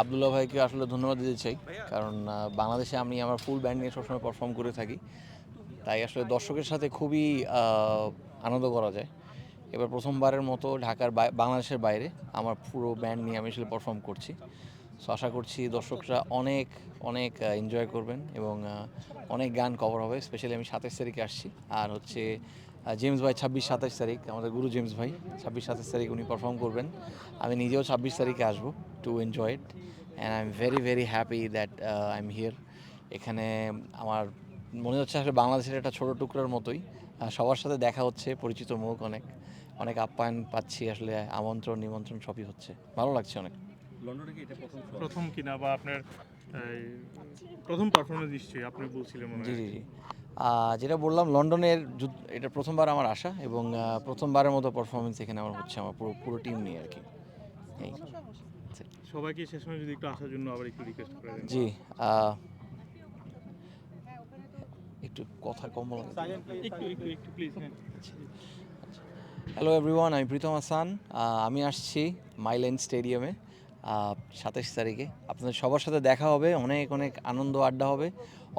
আবদুল্লাহ ভাইকে আসলে ধন্যবাদ দিতে চাই, কারণ বাংলাদেশে আমি আমার ফুল ব্যান্ড নিয়ে সবসময় পারফর্ম করে থাকি। তাই আসলে দর্শকের সাথে খুবই আনন্দ করা যায়। এবার প্রথমবারের মতো ঢাকার বাংলাদেশের বাইরে আমার পুরো ব্যান্ড নিয়ে আমি আসলে পারফর্ম করছি। সো আশা করছি দর্শকরা অনেক অনেক এনজয় করবেন এবং অনেক গান কভার হবে স্পেশালি আমি সাতাশ তারিখে আসছি। আর হচ্ছে জেমস ভাই ছাব্বিশ সাতাশ তারিখ আমাদের গুরু জেমস ভাই ছাব্বিশ সাতাশ তারিখ উনি পারফর্ম করবেন। আমি নিজেও ছাব্বিশ তারিখে আসব to enjoy it and I am very very happy that I am here এখানে আমার মনে হচ্ছে আসলে বাংলাদেশের একটা ছোটো টুকরার মতোই। সবার সাথে দেখা হচ্ছে পরিচিত মুখ অনেক। অনেক আপ্যায়ন পাচ্ছি আসলে আমন্ত্রণ নিমন্ত্রণ সবই হচ্ছে। ভালো লাগছে অনেক। লন্ডনে কি এটা প্রথম প্রথম কিনা বা আপনার প্রথম পারফরমেন্স নিশ্চয়ই আপনি বলছিলেন জি জি জি। যেটা বললাম লন্ডনের যুদ্ধ এটা প্রথমবার আমার আসা এবং প্রথমবারের মতো পারফরমেন্স এখানে আমার হচ্ছে আমার পুরো পুরো টিম নিয়ে আর কি। সবাইকে শেষ সময় যদি একটু আসার জন্য আবার একটু রিকোয়েস্ট করে জি একটু কথা কম বলা একটু একটু একটু প্লিজ হ্যাঁ। হ্যালো এভরিওয়ান আমি প্রীতম হাসান আমি আসছি মাইলেন স্টেডিয়ামে। সাতাশ তারিখে। আপনাদের সবার সাথে দেখা হবে, অনেক অনেক আনন্দ আড্ডা হবে।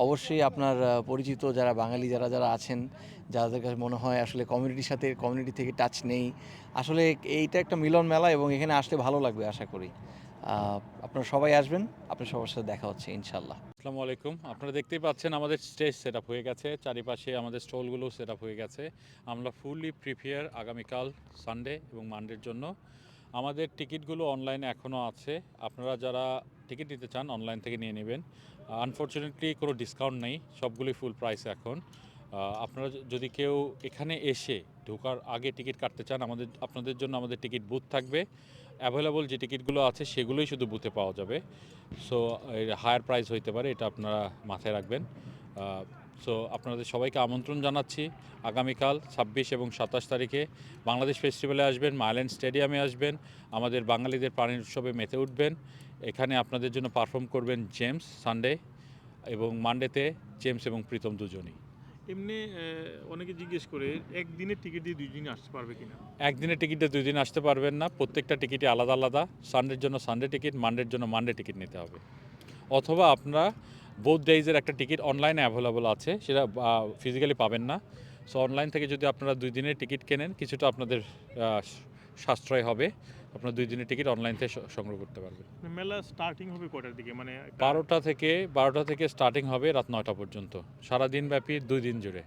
অবশ্যই আপনার পরিচিত যারা বাঙালি, যারা যারা আছেন, যাদের কাছে মনে হয় আসলে কমিউনিটির সাথে কমিউনিটি থেকে টাচ নেই। আসলে এইটা একটা মিলন মেলা এবং এখানে আসলে ভালো লাগবে, আশা করি। আপনারা সবাই আসবেন, আপনার সবার সাথে দেখা হচ্ছে ইনশাল্লাহ আসসালামু আলাইকুম। আপনারা দেখতেই পাচ্ছেন আমাদের স্টেজ সেট হয়ে গেছে। চারিপাশে আমাদের স্টলগুলো সেট হয়ে গেছে। আমরা ফুললি প্রিপেয়ার আগামীকাল সানডে এবং মানডের জন্য। আমাদের টিকিটগুলো অনলাইনে এখনও আছে। আপনারা যারা টিকিট নিতে চান, অনলাইন থেকে নিয়ে নেবেন। আনফর্চুনেটলি কোনো ডিসকাউন্ট নেই সবগুলোই ফুল প্রাইস এখন। আপনারা যদি কেউ এখানে এসে ঢোকার আগে টিকিট কাটতে চান, আমাদের, আপনাদের জন্য আমাদের টিকিট বুথ থাকবে। অ্যাভেলেবল যে টিকিটগুলো আছে, সেগুলোই শুধু বুথে পাওয়া যাবে। সো হায়ার প্রাইস হইতে পারে, এটা আপনারা মাথায় রাখবেন। সো আপনাদের সবাইকে আমন্ত্রণ জানাচ্ছি। আগামীকাল ছাব্বিশ এবং সাতাশ তারিখে বাংলাদেশ ফেস্টিভ্যালে আসবেন মাইল্যান্ড স্টেডিয়ামে আসবেন আমাদের বাঙালিদের প্রাণীর উৎসবে মেতে উঠবেন। এখানে আপনাদের জন্য পারফর্ম করবেন জেমস সানডে এবং মানডেতে জেমস এবং প্রীতম দুজনই। এমনি অনেকে জিজ্ঞেস করে একদিনের টিকিট দিয়ে দুই দিন আসতে পারবে কিনা? একদিনের টিকিটে দুই দিন আসতে পারবেন না প্রত্যেকটা টিকিটই আলাদা আলাদা। সানডের জন্য সানডে টিকিট মানডের জন্য মানডে টিকিট নিতে হবে। অথবা আপনারা বোথ ডেইজের একটা টিকিট অনলাইনে অ্যাভেলেবল আছে সেটা ফিজিক্যালি পাবেন না। সো অনলাইন থেকে যদি আপনারা দুই দিনের টিকিট কেনেন কিছুটা আপনাদের সাশ্রয় হবে। আপনারা দুই দিনের টিকিট অনলাইন থেকে সংগ্রহ করতে পারবেন। মেলা স্টার্টিং হবে কটার দিকে? মানে বারোটা থেকে বারোটা থেকে স্টার্টিং হবে রাত নয়টা পর্যন্ত। সারা দিন ব্যাপী দুই দিন জুড়ে।